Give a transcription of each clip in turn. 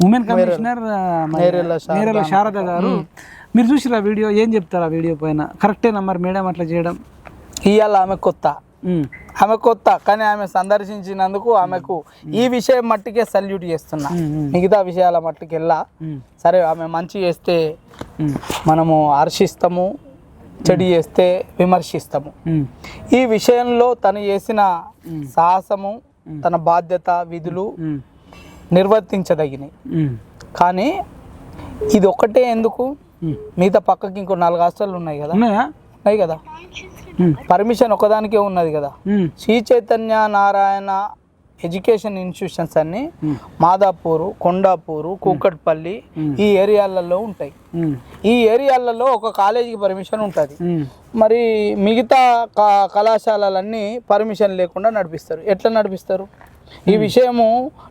Women commissioner Nerella Sharada. గారు. మీరు చూసిరా వీడియో? ఏం చెప్తారు ఆ వీడియో పైన? కరెక్టేనా మరి మేడం అట్లా చేయడం? ఇవాళ ఆమె కొత్త. ఆమె కొత్త కానీ ఆమె సందర్శించినందుకు ఆమెకు ఈ విషయం మట్టికే సల్యూట్ చేస్తున్నా. మిగతా విషయాల మట్టుకు వెళ్ళా. ఉమ్, సరే ఆమె మంచి చేస్తే మనము హర్షిస్తాము చెడు చేస్తే విమర్శిస్తాము. ఈ విషయంలో తను చేసిన సాహసము తన బాధ్యత విధులు ఉమ్, కానీ ఇది ఒక్కటే ఎందుకు. మిగతా పక్కకి ఇంకో నాలుగు హాస్టల్ ఉన్నాయి కదా. ఉన్నాయా? కదా. పర్మిషన్ ఒకదానికే ఉన్నది కదా. శ్రీ చైతన్య నారాయణ ఎడ్యుకేషన్ ఇన్స్టిట్యూషన్స్ అన్ని మాదాపూరు కొండాపూరు కూకట్పల్లి ఈ ఏరియాలలో ఉంటాయి. ఈ ఏరియాలలో ఒక కాలేజీకి పర్మిషన్ ఉంటుంది. మరి మిగతా కళాశాలలన్నీ పర్మిషన్ లేకుండా నడిపిస్తారు. ఎట్లా నడిపిస్తారు? ఈ విషయము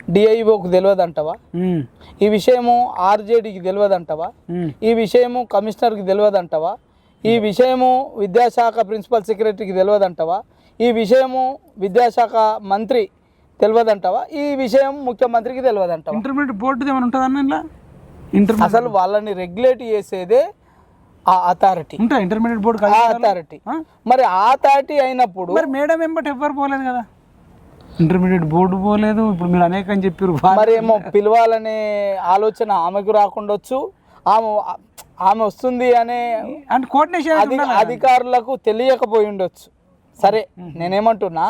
డిఐఓకి తెలియదంటవా ఉమ్, ఈ విషయము ఆర్జేడీకి తెలియదంటవా ఉమ్, ఈ విషయము కమిషనర్కి తెలియదంటవా ఈ విషయము విద్యాశాఖ ప్రిన్సిపల్ సెక్రటరీకి తెలియదంటవా ఈ విషయము విద్యాశాఖ మంత్రి తెలియదంటవా ఈ విషయం ముఖ్యమంత్రికి తెలియదంటవా ఇంటర్మీడియట్ బోర్డు ఏమైనా ఉంటుందన్న ఇలా ఇంటర్మీడియట్ అసలు వాళ్ళని రెగ్యులేట్ చేసేదే ఆ అథారిటీ ఇంటర్మీడియట్ బోర్డు అథారిటీ? మరి ఆ అథారిటీ అయినప్పుడు మరి మేడం ఎంబటి ఎవ్వరు పోలేదు కదా? ఇంటర్మీడియట్ బోర్డు పోలేదు. ఇప్పుడు మీరు అనేక అని చెప్పారు మరి ఏమో పిలవాలనే ఆలోచన ఆమెకు రాకుండొచ్చు. ఆమె ఆమె వస్తుంది అనే అంటే కోఆర్డినేషన్ అధి అధికారులకు తెలియకపోయి ఉండొచ్చు సరే నేనేమంటున్నా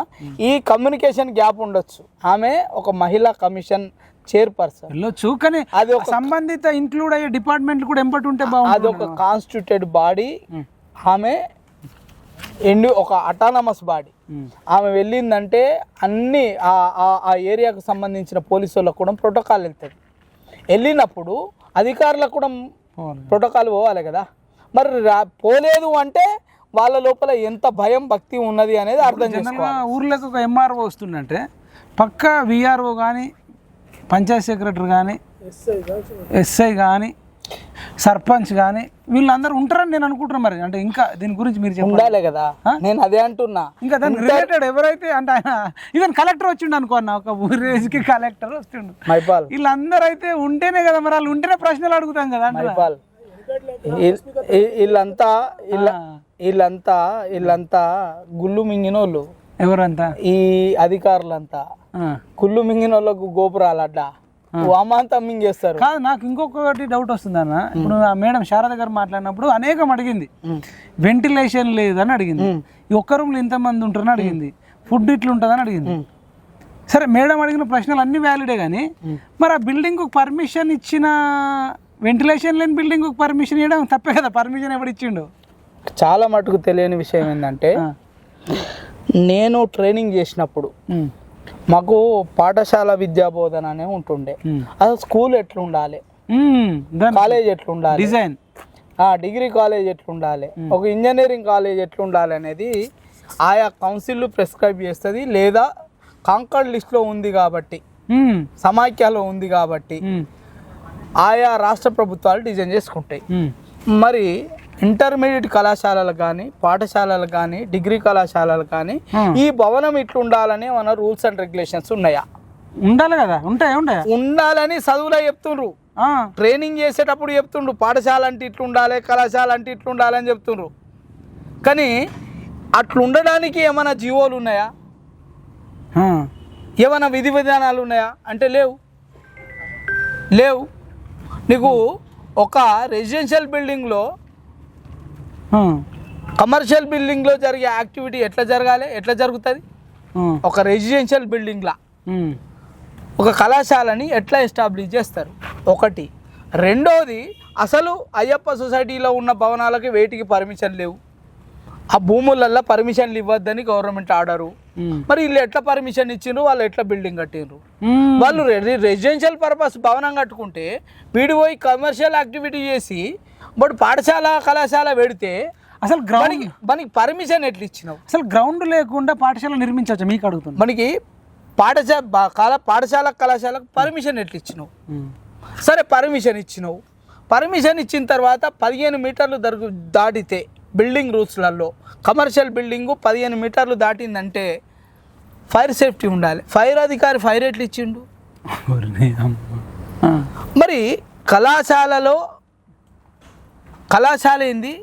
ఈ కమ్యూనికేషన్ గ్యాప్ ఉండొచ్చు. ఆమె ఒక మహిళా కమిషన్ చైర్పర్సన్. వెళ్ళొచ్చు కానీ అది ఒక సంబంధిత ఇంక్లూడ్ అయ్యే డిపార్ట్మెంట్లు కూడా ఎంబటి ఉంటే అది బాగుంటుంది ఒక కాన్స్టిట్యూటెడ్ బాడీ. ఆమె ఎండు ఒక అటానమస్ బాడీ. ఆమె వెళ్ళిందంటే అన్ని ఆ- ఏరియాకు సంబంధించిన పోలీసు వాళ్ళకు కూడా ప్రోటోకాల్ వెళ్తుంది. వెళ్ళినప్పుడు అధికారులకు కూడా. ప్రోటోకాల్ పోవాలి కదా. మరి రా పోలేదు అంటే వాళ్ళ లోపల ఎంత భయం భక్తి ఉన్నది అనేది అర్థం చేసుకోవాలి. ఊర్లోకి ఒక ఎంఆర్ఓ వస్తుందంటే పక్క విఆర్ఓ కానీ పంచాయత్ సెక్రటరీ కానీ ఎస్ఐ కానీ సర్పంచ్ కానీ వీళ్ళందరూ ఉంటారని నేను అనుకుంటున్నాను మరి. అంటే ఇంకా దీని గురించి మీరు చెప్పండి. ఉండాలి కదా. నేను అదే అంటున్నా. ఇంకా దానికి రిలేటెడ్ ఎవరైతే అంటే ఆయన ఈవెన్ కలెక్టర్ వచ్చిండు అనుకో అన్న ఒక ఊరేజ్కి కలెక్టర్ వస్తుండు. మైపాల్. వీళ్ళందరూ అయితే ఉంటేనే కదా మరి వాళ్ళు ఉంటేనే ప్రశ్నలు అడుగుతాం కదా? మైపాల్. వీళ్ళంతా వీళ్ళ వీళ్ళంతా వీళ్ళంతా గుళ్ళు మింగినోళ్ళు. ఎవరంతా? ఈ అధికారులంతా. కుళ్ళు మింగిన వాళ్ళకు గోపురాలు అడ్డా వామాంతా మింగేస్తారు కాదు నాకు ఇంకొకటి డౌట్ వస్తుంది అన్న. ఇప్పుడు ఆ మేడం శారద గారు మాట్లాడినప్పుడు అనేకం అడిగింది. వెంటిలేషన్ లేదని అడిగింది. ఈ ఒక్క రూమ్లో ఇంతమంది ఉంటారని అడిగింది. ఫుడ్ ఇట్లా ఉంటుందని అడిగింది. సరే మేడం అడిగిన ప్రశ్నలు అన్ని వ్యాలిడే కానీ మరి ఆ బిల్డింగ్ పర్మిషన్ ఇచ్చిన వెంటిలేషన్ లేని బిల్డింగ్ పర్మిషన్ ఇవ్వడం తప్పే కదా? పర్మిషన్ ఎవడు ఇచ్చిండు? చాలా మటుకు తెలియని విషయం ఏంటంటే. నేను ట్రైనింగ్ చేసినప్పుడు. మాకు పాఠశాల విద్యా బోధన అనే ఉంటుండే. అసలు స్కూల్ ఎట్లుండాలి కాలేజ్ ఎట్లుండాలి డిజైన్ ఆ, డిగ్రీ కాలేజ్ ఎట్లుండాలి ఒక ఇంజనీరింగ్ కాలేజ్ ఎట్లుండాలి అనేది ఆయా కౌన్సిల్ ప్రిస్క్రైబ్ చేస్తుంది లేదా కాంకర్డ్ లిస్ట్లో ఉంది కాబట్టి. సమాఖ్యలో ఉంది కాబట్టి. ఆయా రాష్ట్ర ప్రభుత్వాలు డిజైన్ చేసుకుంటాయి. మరి ఇంటర్మీడియట్ కళాశాలలు కానీ పాఠశాలలు కానీ డిగ్రీ కళాశాలలు కానీ. ఈ భవనం ఇట్లుండాలని మన రూల్స్ అండ్ రెగ్యులేషన్స్ ఉన్నాయా ఉండాలి కదా ఉంటాయా ఉంటాయా ఉండాలని చదువులో చెప్తుండ్రు. ట్రైనింగ్ చేసేటప్పుడు చెప్తుండ్రు పాఠశాల అంటే ఇట్లుండాలి కళాశాల అంటే ఇట్లుండాలి అని చెప్తుండ్రు కానీ అట్లా ఉండడానికి ఏమైనా జీవోలు ఉన్నాయా. ఏమైనా విధి విధానాలు ఉన్నాయా అంటే లేవు లేవు నీకు ఒక రెసిడెన్షియల్ బిల్డింగ్లో. కమర్షియల్ బిల్డింగ్లో జరిగే యాక్టివిటీ ఎట్లా జరగాలి? ఎట్లా జరుగుతుంది. ఒక రెసిడెన్షియల్ బిల్డింగ్లా. ఒక కళాశాలని ఎట్లా ఎస్టాబ్లిష్ చేస్తారు? ఒకటి. రెండోది అసలు అయ్యప్ప సొసైటీలో ఉన్న భవనాలకి వేటికి పర్మిషన్ లేవు? ఆ భూములల్లో పర్మిషన్లు ఇవ్వద్దని గవర్నమెంట్ ఆర్డరు. మరి వీళ్ళు ఎట్లా పర్మిషన్ ఇచ్చిండ్రు? వాళ్ళు ఎట్లా బిల్డింగ్ కట్టిండ్రు. వాళ్ళు రెసిడెన్షియల్ పర్పస్ భవనం కట్టుకుంటే వీడి పోయి కమర్షియల్ యాక్టివిటీ చేసి బట్ పాఠశాల కళాశాల పెడితే అసలు గ్రౌండ్ మనకి పర్మిషన్ ఎట్లా ఇచ్చినావు? అసలు గ్రౌండ్ లేకుండా పాఠశాల నిర్మించవచ్చు? మీకు అడుగుతున్నా. మనకి పాఠశాల కళా- పాఠశాల కళాశాలకు పర్మిషన్ ఎట్లా ఇచ్చినావు. సరే పర్మిషన్ ఇచ్చినావు. పర్మిషన్ ఇచ్చిన తర్వాత పదిహేను మీటర్లు దరుగు దాటితే బిల్డింగ్ రూల్స్లలో కమర్షియల్ బిల్డింగు పదిహేను మీటర్లు దాటిందంటే ఫైర్ సేఫ్టీ ఉండాలి. ఫైర్ అధికారి ఫైర్ ఎట్లు ఇచ్చిండు. మరి కళాశాలలో కళాశాల ఏంది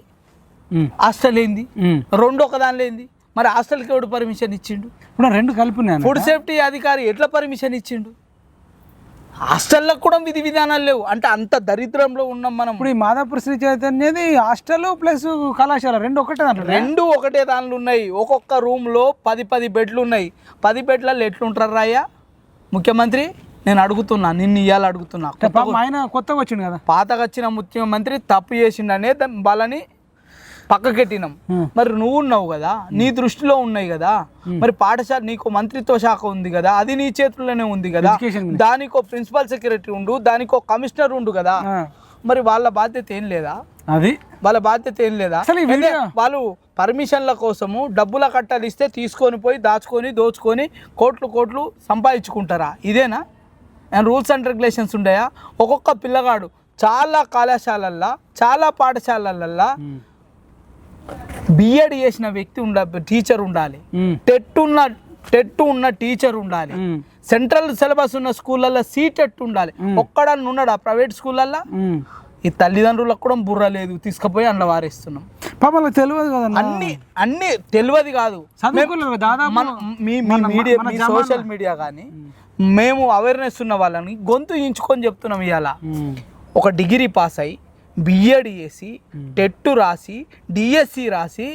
హాస్టల్ ఏంది. రెండు ఒక దానిలో ఏంది మరి హాస్టల్కి ఎవడు పర్మిషన్ ఇచ్చిండు? ఇప్పుడు రెండు కలిపి ఫుడ్ సేఫ్టీ అధికారి ఎట్లా పర్మిషన్ ఇచ్చిండు? హాస్టల్లో కూడా విధి విధానాలు లేవు. అంటే అంత దరిద్రంలో ఉన్నాం మనం. ఇప్పుడు ఈ మాదాపూర్ శ్రీ చైతన్యది హాస్టల్ ప్లస్ కళాశాల రెండు ఒకటే దాంట్లో రెండు ఒకటే దానిలో ఉన్నాయి. ఒక్కొక్క రూమ్లో పది పది బెడ్లు ఉన్నాయి. పది బెడ్లలో ఎట్లుంటారు రాయ్యా? ముఖ్యమంత్రి? నేను అడుగుతున్నా నిన్ను ఇవ్వాలి అడుగుతున్నా. ఆయన కొత్తగా వచ్చిండు కదా. పాతగా వచ్చిన ముఖ్యమంత్రి తప్పు చేసిండనే దా- వాళ్ళని పక్కకెట్టినాం. మరి నువ్వు ఉన్నావు కదా నీ దృష్టిలో ఉన్నాయి కదా మరి పాఠశాల నీకు మంత్రిత్వ శాఖ ఉంది కదా అది నీ చేతుల్లోనే ఉంది కదా దానికో ప్రిన్సిపల్ సెక్రటరీ ఉండు దానికో కమిషనర్ ఉండు కదా మరి వాళ్ళ బాధ్యత ఏం లేదా? అది? వాళ్ళ బాధ్యత ఏం లేదా? వాళ్ళు పర్మిషన్ల కోసము డబ్బుల కట్టలు ఇస్తే తీసుకొని పోయి దాచుకొని దోచుకొని కోట్లు కోట్లు సంపాదించుకుంటారా? ఇదేనా? రూల్స్ అండ్ రెగ్యులేషన్స్ ఉండయా? ఒక్కొక్క పిల్లగాడు చాలా కళాశాలల్లో చాలా పాఠశాలలల్లో ఉమ్, బిఎడ్ చేసిన వ్యక్తి ఉండ టీచర్ ఉండాలి. టెట్ ఉన్న టెట్ ఉన్న టీచర్ ఉండాలి. సెంట్రల్ సిలబస్ ఉన్న స్కూళ్ళల్లో సీటెట్ ఉండాలి. ఒక్కడన్నా ఉన్నాడా? ప్రైవేట్ స్కూళ్ళల్లో. ఈ తల్లిదండ్రులకు కూడా బుర్ర లేదు. తీసుకుపోయి అందులో వారేస్తున్నాం. పాపం తెలియదు కదా అన్ని? అన్ని తెలియదు కాదు. దాదాపు మీ మీడియా సోషల్ మీడియా కానీ మేము అవేర్నెస్ ఉన్న వాళ్ళని గొంతు ఇంచుకొని చెప్తున్నాం ఇవాళ ఒక డిగ్రీ పాస్ అయి బిఎడ్ చేసి టెట్ రాసి డిఎస్సి రాసి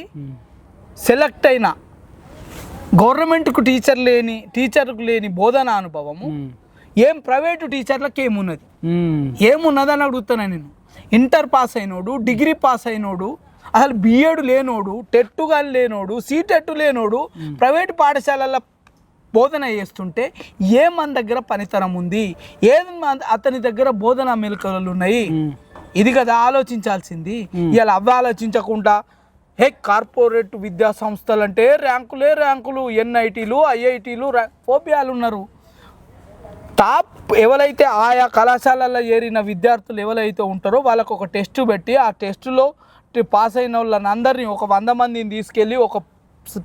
సెలెక్ట్ అయిన గవర్నమెంట్కు టీచర్ లేని టీచర్కు లేని బోధన అనుభవము ఏం ప్రైవేటు టీచర్లకు ఏమున్నది? ఉమ్, ఏమున్నదని అడుగుతున్నా నేను. ఇంటర్ పాస్ అయినోడు డిగ్రీ పాస్ అయినోడు అసలు బిఎడ్ లేనోడు టెట్టుగా లేనోడు సీటెట్ లేనోడు ప్రైవేట్ పాఠశాలల బోధన చేస్తుంటే ఏ మన దగ్గర పనితనం ఉంది? ఏది అతని దగ్గర బోధన మెలకువలు ఉన్నాయి. ఇది కదా ఆలోచించాల్సింది. ఇలా అవి ఆలోచించకుండా హే కార్పొరేట్ విద్యా సంస్థలు అంటే ర్యాంకులే ర్యాంకులు. ఎన్ఐటీలు ఐఐటీలు ఫోబియాలు ఉన్నారు టాప్ ఎవరైతే ఆయా కళాశాలల్లో చేరిన విద్యార్థులు ఎవరైతే ఉంటారో వాళ్ళకు ఒక టెస్ట్ పెట్టి ఆ టెస్టులో పాస్ అయిన వాళ్ళని అందరినీ ఒక వంద మందిని తీసుకెళ్ళి ఒక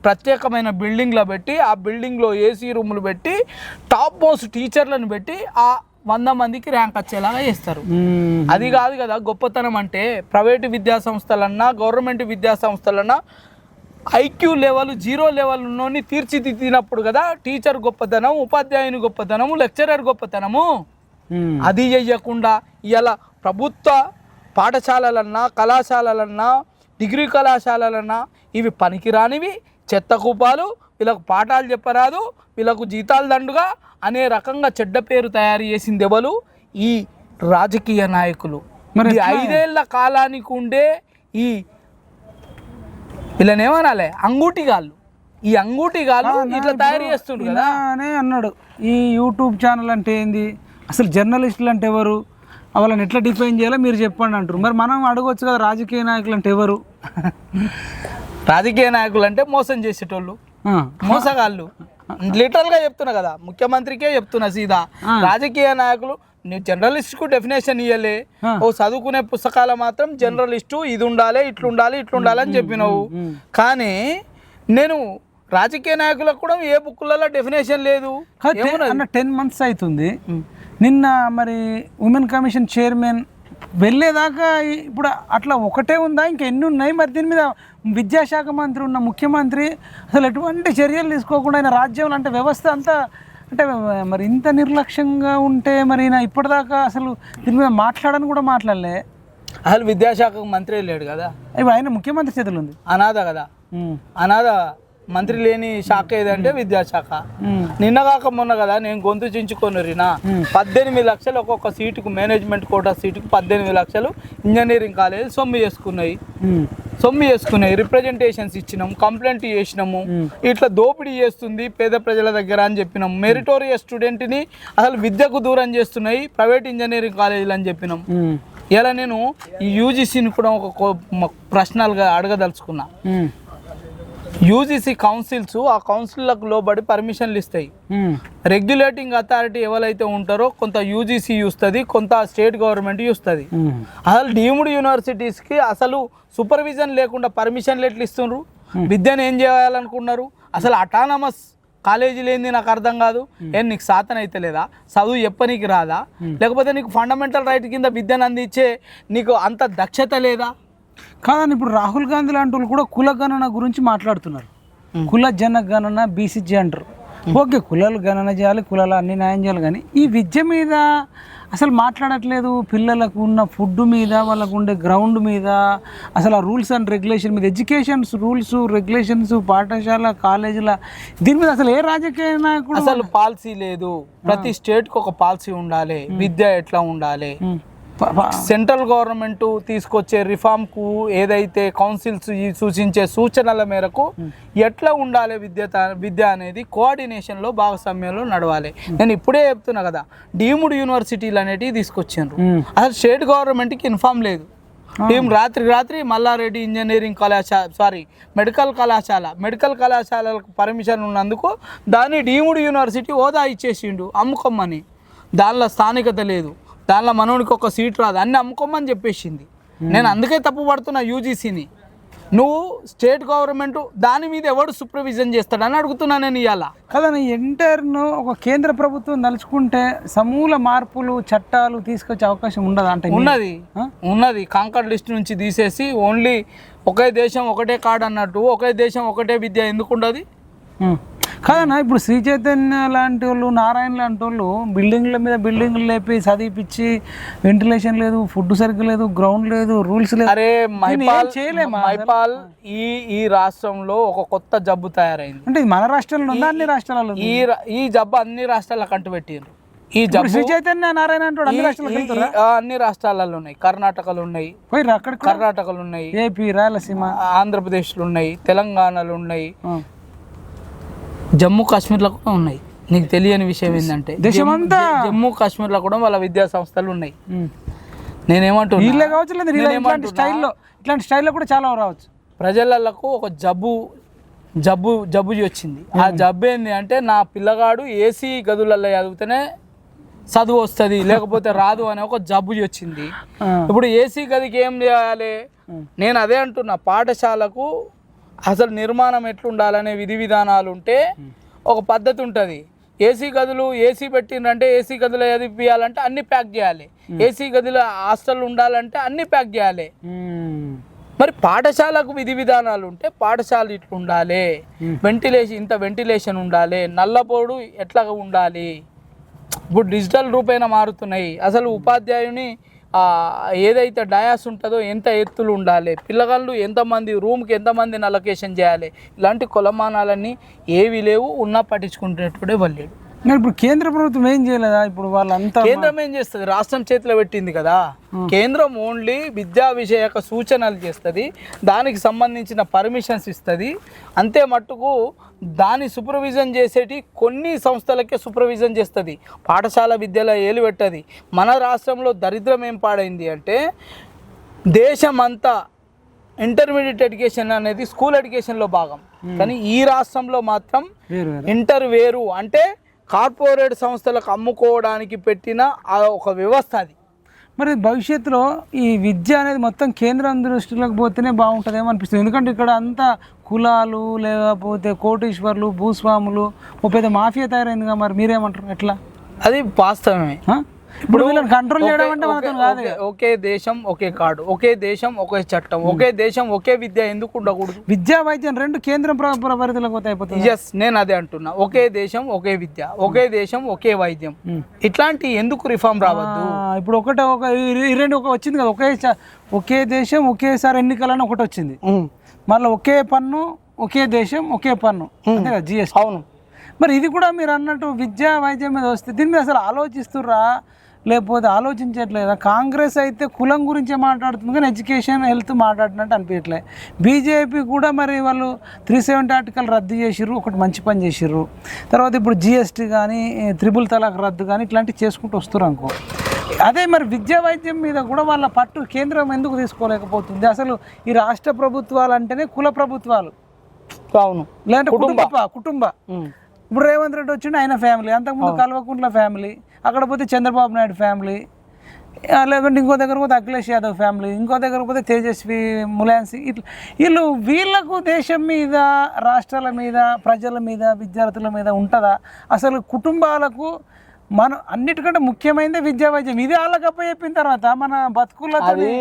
ప్రత్యేకమైన బిల్డింగ్లో పెట్టి ఆ బిల్డింగ్లో ఏసీ రూములు పెట్టి టాప్ మోస్ట్ టీచర్లను పెట్టి ఆ వంద మందికి ర్యాంక్ వచ్చేలాగా చేస్తారు. అది కాదు కదా గొప్పతనం అంటే ప్రైవేటు విద్యా సంస్థలన్నా గవర్నమెంట్ విద్యా సంస్థలన్నా ఐక్యూ లెవెల్ జీరో లెవెల్ ఉన్నోని తీర్చిదిద్దినప్పుడు కదా టీచర్ గొప్పతనం ఉపాధ్యాయుని గొప్పతనము లెక్చరర్ గొప్పతనము. అది చెయ్యకుండా ఇలా ప్రభుత్వ పాఠశాలలన్నా కళాశాలలన్నా డిగ్రీ కళాశాలలన్నా ఇవి పనికిరానివి చెత్త కూపాలు వీళ్ళకు పాఠాలు చెప్పరాదు వీళ్ళకు జీతాలు దండుగా అనే రకంగా చెడ్డ పేరు తయారు చేసింది ఎవరు? ఈ రాజకీయ నాయకులు. మరి? ఐదేళ్ళ కాలానికి ఉండే ఈ వీళ్ళని ఏమనాలి? అంగూటిగాళ్ళు ఈ అంగూటిగాళ్ళు ఇట్లా తయారు చేస్తుండ్రు కదా. ఇలానే అన్నాడు. ఈ యూట్యూబ్ ఛానల్ అంటే ఏంది? అసలు జర్నలిస్టులు అంటే ఎవరు? వాళ్ళని ఎట్లా డిఫైన్ చేయాలో మీరు చెప్పండి అంటారు మరి మనం అడగవచ్చు కదా రాజకీయ నాయకులు అంటే ఎవరు? రాజకీయ నాయకులు అంటే మోసం చేసేటోళ్ళు. మోసగాళ్ళు. లిటరల్గా చెప్తున్నా కదా. ముఖ్యమంత్రికే చెప్తున్నా సీదా. రాజకీయ నాయకులు నువ్వు జర్నలిస్ట్కు డెఫినేషన్ ఇయ్యలే. ఓ చదువుకునే పుస్తకాల మాత్రం జర్నలిస్టు ఇది ఉండాలి ఇట్లుండాలి ఇట్లుండాలి అని చెప్పినావు. కానీ నేను రాజకీయ నాయకులకు కూడా ఏ బుక్కులలో డెఫినేషన్ లేదు. టెన్ మంత్స్ అవుతుంది నిన్న మరి ఉమెన్ కమిషన్ చైర్మన్ వెళ్ళేదాకా ఇప్పుడు అట్లా ఒకటే ఉందా? ఇంకా ఎన్ని ఉన్నాయి? మరి దీని మీద విద్యాశాఖ మంత్రి ఉన్న ముఖ్యమంత్రి అసలు ఎటువంటి చర్యలు తీసుకోకుండా ఆయన రాజ్యంలో అంటే వ్యవస్థ అంతా అంటే మరి ఇంత నిర్లక్ష్యంగా ఉంటే మరి ఈయన ఇప్పటిదాకా అసలు దీని మీద మాట్లాడని కూడా మాట్లాడలే. అసలు విద్యాశాఖ మంత్రి లేడు కదా? ఇప్పుడు ఆయన ముఖ్యమంత్రి చేతులు ఉంది. అనాథ కదా? అనాథ మంత్రి లేని శాఖ ఏదంటే విద్యాశాఖ. నిన్న కాక మొన్న కదా నేను గొంతు చించుకొనిరినా. పద్దెనిమిది లక్షలు ఒక్కొక్క సీటుకు మేనేజ్మెంట్ కోటా సీటుకు పద్దెనిమిది లక్షలు ఇంజనీరింగ్ కాలేజ్ సొమ్ము చేసుకున్నాయి. సొమ్ము చేసుకున్నాయి రిప్రజెంటేషన్స్ ఇచ్చినాం కంప్లైంట్ చేసినాము. ఇట్లా దోపిడీ చేస్తుంది పేద ప్రజల దగ్గర అని చెప్పినాం. మెరిటోరియస్ స్టూడెంట్ని అసలు విద్యకు దూరం చేస్తున్నాయి ప్రైవేట్ ఇంజనీరింగ్ కాలేజీలు అని చెప్పినాం. ఇలా నేను ఈ యూజీసీని కూడా ఒక ప్రశ్నలుగా అడగదలుచుకున్నా. యూజీసీ కౌన్సిల్స్ ఆ కౌన్సిల్లకు లోబడి పర్మిషన్లు ఇస్తాయి. రెగ్యులేటింగ్ అథారిటీ ఎవరైతే ఉంటారో కొంత యూజీసీ చూస్తుంది కొంత స్టేట్ గవర్నమెంట్ చూస్తుంది. అసలు డీమ్డ్ యూనివర్సిటీస్కి అసలు సూపర్విజన్ లేకుండా పర్మిషన్లు ఎట్లా ఇస్తున్నారు విద్యను ఏం చేయాలనుకున్నారు? అసలు అటానమస్ కాలేజీ లేనిది నాకు అర్థం కాదు. ఏం నీకు సాధన అయితే లేదా? చదువు చెప్పనీకి రాదా? లేకపోతే నీకు ఫండమెంటల్ రైట్ కింద విద్యను అందించే నీకు అంత దక్షత లేదా? కాదని ఇప్పుడు రాహుల్ గాంధీ లాంటి వాళ్ళు కూడా కుల గణన గురించి మాట్లాడుతున్నారు. కుల జన గణన బీసీజీ అంటారు. ఓకే కులాలు గణన చేయాలి కులాలు అన్ని న్యాయం చేయాలి కానీ ఈ విద్య మీద అసలు మాట్లాడట్లేదు. పిల్లలకు ఉన్న ఫుడ్ మీద వాళ్ళకు ఉండే గ్రౌండ్ మీద అసలు ఆ రూల్స్ అండ్ రెగ్యులేషన్ మీద ఎడ్యుకేషన్స్ రూల్స్ రెగ్యులేషన్స్ పాఠశాల కాలేజీల దీని మీద అసలు ఏ రాజకీయ నాయకుడు అసలు పాలసీ లేదు. ప్రతి స్టేట్కి ఒక పాలసీ ఉండాలి. విద్య ఎట్లా ఉండాలి? సెంట్రల్ గవర్నమెంట్ తీసుకొచ్చే రిఫార్మ్కు ఏదైతే కౌన్సిల్స్ ఈ సూచించే సూచనల మేరకు ఎట్లా ఉండాలి విద్య విద్య అనేది కోఆర్డినేషన్లో భాగస్వామ్యంలో నడవాలి. నేను ఇప్పుడే చెప్తున్నా కదా డీమ్డ్ యూనివర్సిటీలు అనేటివి తీసుకొచ్చిండ్రు. ఉమ్, అసలు స్టేట్ గవర్నమెంట్కి ఇన్ఫామ్ లేదు. టీమ్ రాత్రి రాత్రి మల్లారెడ్డి ఇంజనీరింగ్ కళాశాల సారీ మెడికల్ కళాశాల మెడికల్ కళాశాలకు పర్మిషన్ ఉన్నందుకు దాన్ని డీమ్డ్ యూనివర్సిటీ హోదా ఇచ్చేసిండు అమ్ముకోమని దానిలో స్థానికత లేదు. దానిలో మనోడికి ఒక సీట్ రాదు. అన్ని అమ్ముకోమని చెప్పేసింది. నేను అందుకే తప్పు పడుతున్నా యూజీసీని. నువ్వు స్టేట్ గవర్నమెంట్ దాని మీద ఎవడు సూపర్విజన్ చేస్తాడని అడుగుతున్నా నేను ఇవాళ కదండి ఎంటైర్ను ఒక కేంద్ర ప్రభుత్వం తలుచుకుంటే సమూల మార్పులు చట్టాలు తీసుకొచ్చే అవకాశం ఉండదు అంటే ఉన్నది? ఉన్నది. కాంకర్ లిస్ట్ నుంచి తీసేసి ఓన్లీ ఒకే దేశం ఒకటే కార్డ్ అన్నట్టు ఒకే దేశం ఒకటే విద్య ఎందుకు ఉండదు. కాదన్నా ఇప్పుడు శ్రీ చైతన్య లాంటి వాళ్ళు నారాయణ లాంటి వాళ్ళు బిల్డింగ్ల మీద బిల్డింగ్లు లేపి చదివిపించి వెంటిలేషన్ లేదు ఫుడ్ సరిగ్గా లేదు గ్రౌండ్ లేదు రూల్స్ లేదు. అరే మైపాల్ చేయలేమా? మైపాల్ ఈ ఈ రాష్ట్రంలో ఒక కొత్త జబ్బు తయారైంది. అంటే ఇది మన రాష్ట్రంలో ఉందా? అన్ని రాష్ట్రాలలో? ఈ ఈ జబ్బు అన్ని రాష్ట్రాలకు అంటు పెట్టిండ్రు ఈ జబ్బు శ్రీ చైతన్య నారాయణ అన్ని ఆ, అన్ని రాష్ట్రాలలో ఉన్నాయి. కర్ణాటకలో ఉన్నాయి. పోయి అక్కడికి కూడా? కర్ణాటకలో ఉన్నాయి. ఏపీ రాయలసీమ. ఆంధ్రప్రదేశ్లో ఉన్నాయి. తెలంగాణలో ఉన్నాయి. జమ్మూ కాశ్మీర్లో కూడా ఉన్నాయి. నీకు తెలియని విషయం ఏంటంటే దేశమంతా జమ్- జమ్మూ కాశ్మీర్లో కూడా వాళ్ళ విద్యా సంస్థలు ఉన్నాయి. నేనేమంటున్నా? స్టైల్లో ఇట్లాంటి స్టైల్లో కూడా చాలా రావచ్చు. ప్రజలకు ఒక జబ్బు జబ్బు జబ్బు వచ్చింది. ఆ జబ్బు ఏంది అంటే నా పిల్లగాడు ఏసీ గదులలో చదివితేనే చదువు వస్తుంది లేకపోతే రాదు అనే ఒక జబ్బు వచ్చింది. ఇప్పుడు ఏసీ గదికి ఏం చేయాలి? నేను అదే అంటున్నా పాఠశాలకు అసలు నిర్మాణం ఎట్లుండాలనే విధి విధానాలు ఉంటే ఒక పద్ధతి ఉంటుంది. ఏసీ గదులు ఏసీ పెట్టిండ్రంటే ఏసీ గదులు చదివిపియాలంటే అన్ని ప్యాక్ చేయాలి. ఏసీ గదిలో హాస్టల్ ఉండాలంటే అన్ని ప్యాక్ చేయాలి. మరి పాఠశాలకు విధి విధానాలు ఉంటే పాఠశాల ఇట్లా ఉండాలి వెంటిలేషన్ ఇంత వెంటిలేషన్ ఉండాలి. నల్లపోడు ఎట్లా ఉండాలి? ఇప్పుడు డిజిటల్ రూపేణ మారుతున్నాయి. అసలు ఉపాధ్యాయుని ఏదైతే డయాస్ ఉంటుందో ఎంత ఎత్తులు ఉండాలి? పిల్లగాళ్ళు ఎంతమంది రూమ్కి ఎంతమందిని అలొకేషన్ చేయాలి? ఇలాంటి కొలమానాలన్నీ ఏవి లేవు ఉన్నా పట్టించుకుంటున్నప్పుడే వల్లేడు. మరి ఇప్పుడు కేంద్ర ప్రభుత్వం ఏం చేయలేదా? ఇప్పుడు వాళ్ళంతా కేంద్రం ఏం చేస్తుంది? రాష్ట్రం చేతిలో పెట్టింది కదా. కేంద్రం ఓన్లీ విద్యా విషయక సూచనలు చేస్తుంది. దానికి సంబంధించిన పర్మిషన్స్ ఇస్తుంది. అంతే మట్టుకు దాని సూపర్విజన్ చేసేటి కొన్ని సంస్థలకే సూపర్విజన్ చేస్తుంది. పాఠశాల విద్యలో ఏలు పెట్టది మన రాష్ట్రంలో దరిద్రం ఏం పాడైంది అంటే దేశమంతా ఇంటర్మీడియట్ ఎడ్యుకేషన్ అనేది స్కూల్ ఎడ్యుకేషన్లో భాగం. కానీ ఈ రాష్ట్రంలో మాత్రం ఇంటర్ వేరు. అంటే కార్పొరేట్ సంస్థలకు అమ్ముకోవడానికి పెట్టిన ఆ ఒక వ్యవస్థ అది. మరి భవిష్యత్తులో ఈ విద్య అనేది మొత్తం కేంద్రం దృష్టిలోకి పోతేనే బాగుంటుందేమో అనిపిస్తుంది. ఎందుకంటే ఇక్కడ అంతా కులాలు లేకపోతే కోటీశ్వర్లు భూస్వాములు ఓ పెద్ద మాఫియా తయారైందిగా మరి మీరేమంటారు? ఎట్లా? అది వాస్తవమే? ఇప్పుడు వీళ్ళని కంట్రోల్ చేయడం అంటే మనతో కాదు ఒకే- దేశం ఒకే కార్డు ఒకే దేశం ఒకే చట్టం ఒకే దేశం ఒకే విద్య ఎందుకు ఉండకూడదు? విద్యా వైద్యం రెండు కేంద్రం ప్ర- ప్ర- పరిధిలోకి పోతే అయిపోతుంది. ఎస్ నేను అదే అంటున్నా. ఒకే దేశం ఒకే విద్య ఒకే దేశం ఒకే వైద్యం. ఇట్లాంటి ఎందుకు రిఫార్మ్ రావద్దు? ఇప్పుడు ఒకటే ఒక రెండు ఒక వచ్చింది కదా ఒకే ఒకే దేశం ఒకేసారి ఎన్నికలని ఒకటి వచ్చింది. మళ్ళీ ఒకే పన్ను ఒకే దేశం ఒకే పన్ను. జిఎస్టీ అవును. మరి ఇది కూడా మీరు అన్నట్టు విద్యా వైద్యం మీద వస్తే దీని మీద అసలు ఆలోచిస్తుర్రా? లేకపోతే ఆలోచించట్లేదా? కాంగ్రెస్ అయితే కులం గురించే మాట్లాడుతుంది కానీ ఎడ్యుకేషన్ హెల్త్ మాట్లాడినట్టు అనిపించట్లే. బీజేపీ కూడా మరి వాళ్ళు త్రీ సెవెంటీ ఆర్టికల్ రద్దు చేసిర్రు ఒకటి మంచి పని చేసిర్రు. తర్వాత ఇప్పుడు జిఎస్టీ కానీ త్రిబుల్ తలాక్ రద్దు కానీ ఇట్లాంటివి చేసుకుంటూ వస్తున్నారు అనుకో. అదే మరి విద్యా వైద్యం మీద కూడా వాళ్ళ పట్టు కేంద్రం ఎందుకు తీసుకోలేకపోతుంది? అసలు ఈ రాష్ట్ర ప్రభుత్వాలు అంటేనే కుల ప్రభుత్వాలు. అవును. లేదంటే కుటుంబ. కుటుంబ ఇప్పుడు రేవంత్ రెడ్డి వచ్చిండు ఆయన ఫ్యామిలీ. అంతకుముందు కల్వకుంట్ల ఫ్యామిలీ. అక్కడ పోతే చంద్రబాబు నాయుడు ఫ్యామిలీ లేకుంటే ఇంకో దగ్గర పోతే అఖిలేష్ యాదవ్ ఫ్యామిలీ ఇంకో దగ్గర పోతే తేజస్వి ములాన్సి ఇట్లా వీళ్ళు వీళ్ళకు దేశం మీద రాష్ట్రాల మీద ప్రజల మీద విద్యార్థుల మీద ఉంటుందా? అసలు కుటుంబాలకు మనం అన్నిటికంటే ముఖ్యమైనదే విద్యా వైద్యం. ఇది వాళ్ళకి చెప్పిన తర్వాత మన బతుకుల అది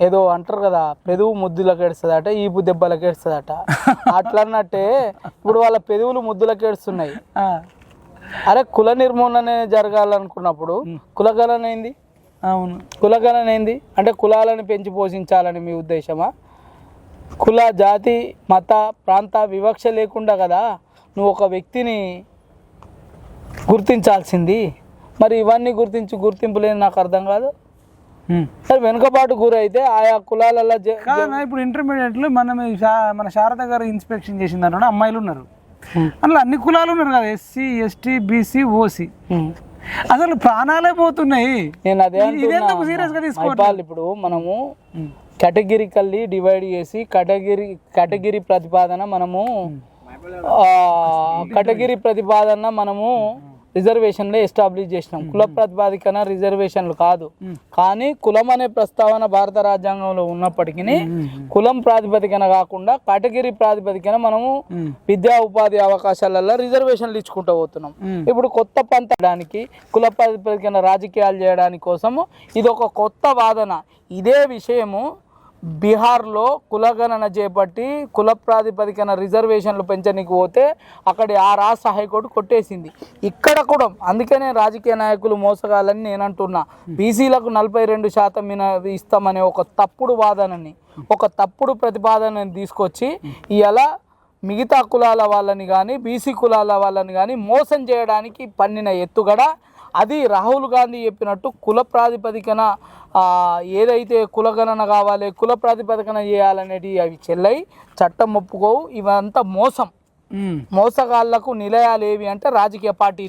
ఏదో అంటారు కదా పెదవు ముద్దులకు ఏడుస్తుందట ఈపు దెబ్బలకు ఏడుస్తుందట అట్లా అన్నట్టే ఇప్పుడు వాళ్ళ పెదవులు ముద్దులకు ఏడుస్తున్నాయి అరే కుల నిర్మూలన జరగాలనుకున్నప్పుడు కులగణన ఏంది? అవును. కులగణన ఏంది? అంటే కులాలను పెంచి పోషించాలని మీ ఉద్దేశమా? కుల జాతి మత ప్రాంత వివక్ష లేకుండా కదా నువ్వు ఒక వ్యక్తిని గుర్తించాల్సింది. మరి ఇవన్నీ గుర్తించి గుర్తింపు లేని నాకు అర్థం కాదు. సరే వెనుకబాటు గురైతే ఆయా కులాలలో ఇప్పుడు ఇంటర్మీడియట్లో మనం మన శారద గారు ఇన్స్పెక్షన్ చేసిన దాంట్లో అమ్మాయిలు ఉన్నారు. అందులో అన్ని కులాలు ఉన్నారు కదా ఎస్సీ ఎస్టీ బీసీ ఓసీ. అసలు ప్రాణాలే పోతున్నాయి. నేను అదే serious గా తీసుకోవట్లేదు? మైపాల్ ఇప్పుడు మనము కేటగిరికల్లీ డివైడ్ చేసి కేటగిరీ కేటగిరీ ప్రతిపాదన మనము కేటగిరీ ప్రతిపాదన మనము రిజర్వేషన్లో ఎస్టాబ్లిష్ చేసినాం. కుల ప్రతిపాదికన రిజర్వేషన్లు కాదు. కానీ కులం అనే ప్రస్తావన భారత రాజ్యాంగంలో ఉన్నప్పటికీ కులం ప్రాతిపదికన కాకుండా కేటగిరీ ప్రాతిపదికన మనము. విద్యా ఉపాధి అవకాశాలలో రిజర్వేషన్లు ఇచ్చుకుంటూ పోతున్నాం. ఇప్పుడు కొత్త పంతడానికి కుల ప్రాతిపదికన రాజకీయాలు చేయడానికి కోసము ఇది ఒక కొత్త వాదన. ఇదే విషయము బీహార్లో కులగణన చేపట్టి కుల ప్రాతిపదికన రిజర్వేషన్లు పెంచనీకి పోతే అక్కడి ఆ రాష్ట్ర హైకోర్టు కొట్టేసింది. ఇక్కడ కూడా అందుకనే రాజకీయ నాయకులు మోసగాలని నేను అంటున్నా బీసీలకు నలభై రెండు శాతం మిన ఇస్తామనే ఒక తప్పుడు వాదనని ఒక తప్పుడు ప్రతిపాదనని తీసుకొచ్చి ఇలా మిగతా కులాల వాళ్ళని కానీ బీసీ కులాల వాళ్ళని కానీ మోసం చేయడానికి పన్నిన ఎత్తుగడ అది రాహుల్ గాంధీ చెప్పినట్టు కుల ప్రాతిపదికన ఏదైతే కులగణన కావాలి కుల ప్రాతిపదికన చేయాలనేటి అవి చెల్లై చట్టం ఒప్పుకోవు ఇవంతా మోసం. మోసగాళ్ళకు నిలయాలు ఏవి అంటే రాజకీయ పార్టీలు